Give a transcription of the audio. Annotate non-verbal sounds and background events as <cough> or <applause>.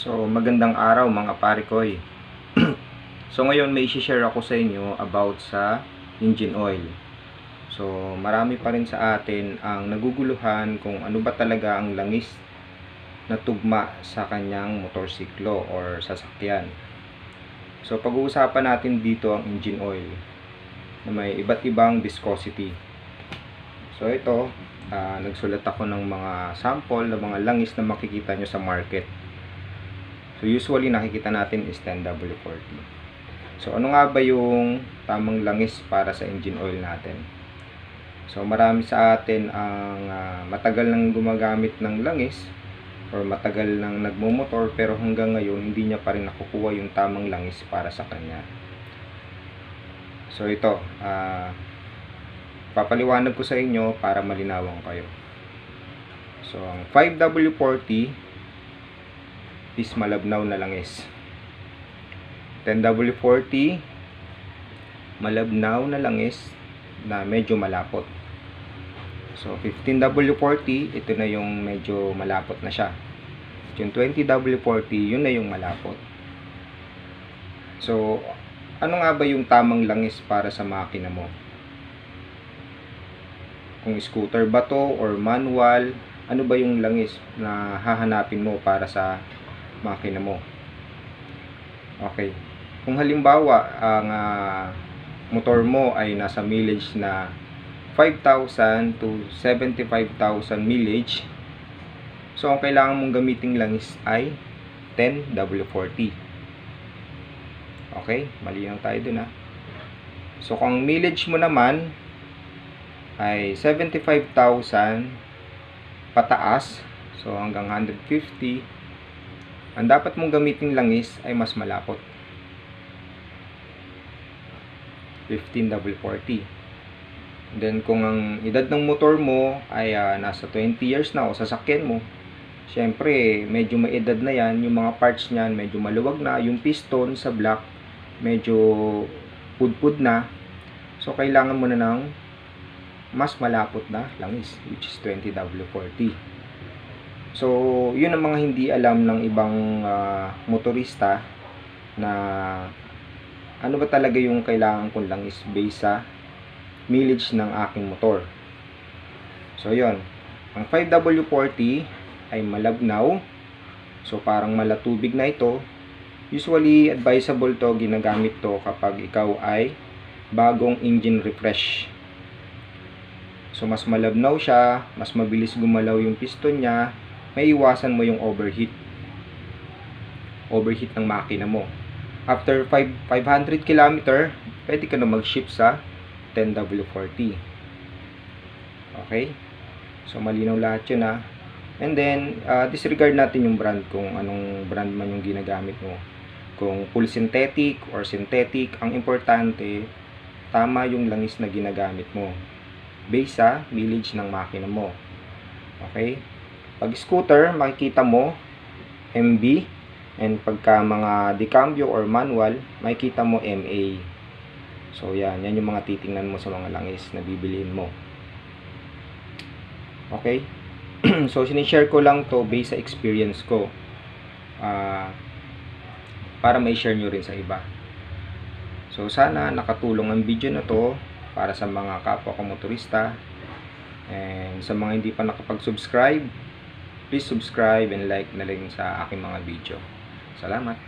So, magandang araw mga pare koy. <clears throat> so, ngayon may share ako sa inyo about sa engine oil. So, marami pa rin sa atin ang naguguluhan kung ano ba talaga ang langis na tugma sa kanyang motorsiklo or sasakyan. So, pag-uusapan natin dito ang engine oil na may iba't ibang viscosity. So, ito, ah, nagsulat ako ng mga sample ng mga langis na makikita nyo sa market. So usually nakikita natin is 10W40. So ano nga ba yung tamang langis para sa engine oil natin? So marami sa atin ang ah, matagal nang gumagamit ng langis or matagal nang nagmumotor pero hanggang ngayon hindi niya pa rin nakukuha yung tamang langis para sa kanya. So ito, ah papaliwanag ko sa inyo para malinawan kayo. So ang 5W40 is malabnaw na langis. 10W40 malabnaw na langis na medyo malapot. So 15W40 ito na yung medyo malapot na siya. Yung 20W40 yun na yung malapot. So ano nga ba yung tamang langis para sa makina mo? Kung scooter ba to or manual, ano ba yung langis na hahanapin mo para sa makina mo. Okay. Kung halimbawa, ang ah, motor mo ay nasa mileage na 5,000 to 75,000 mileage, so ang kailangan mong gamiting langis ay 10W40. Okay? Mali lang tayo dun ha. So, kung mileage mo naman ay 75,000 pataas, so hanggang 150, ang dapat mong gamitin langis ay mas malapot. 15W40. Then kung ang edad ng motor mo ay ah, nasa 20 years na o sasakyan mo, syempre medyo may edad na yan, yung mga parts niyan medyo maluwag na, yung piston sa block medyo pudpud na. So kailangan mo na ng mas malapot na langis which is 20W40. So, yun ang mga hindi alam ng ibang ah, motorista na ano ba talaga yung kailangan kong langis base sa mileage ng aking motor. So, yun. Ang 5W40 ay malabnaw. So, parang malatubig na ito. Usually, advisable to, ginagamit to kapag ikaw ay bagong engine refresh. So, mas malabnaw siya, mas mabilis gumalaw yung piston niya, may iwasan mo yung overheat. Overheat ng makina mo. After 5, 500 km, pwede ka na mag-shift sa 10W40. Okay? So, malinaw lahat yun ha. And then, uh, disregard natin yung brand kung anong brand man yung ginagamit mo. Kung full synthetic or synthetic, ang importante, tama yung langis na ginagamit mo. Base sa mileage ng makina mo. Okay? Pag scooter, makikita mo MB and pagka mga decambio or manual, makikita mo MA. So yan, yan yung mga titingnan mo sa mga langis na bibiliin mo. Okay? <clears throat> so sinishare ko lang to based sa experience ko. Ah para may share nyo rin sa iba. So sana nakatulong ang video na to para sa mga kapwa ko motorista and sa mga hindi pa nakapag-subscribe Please subscribe and like na rin sa aking mga video. Salamat!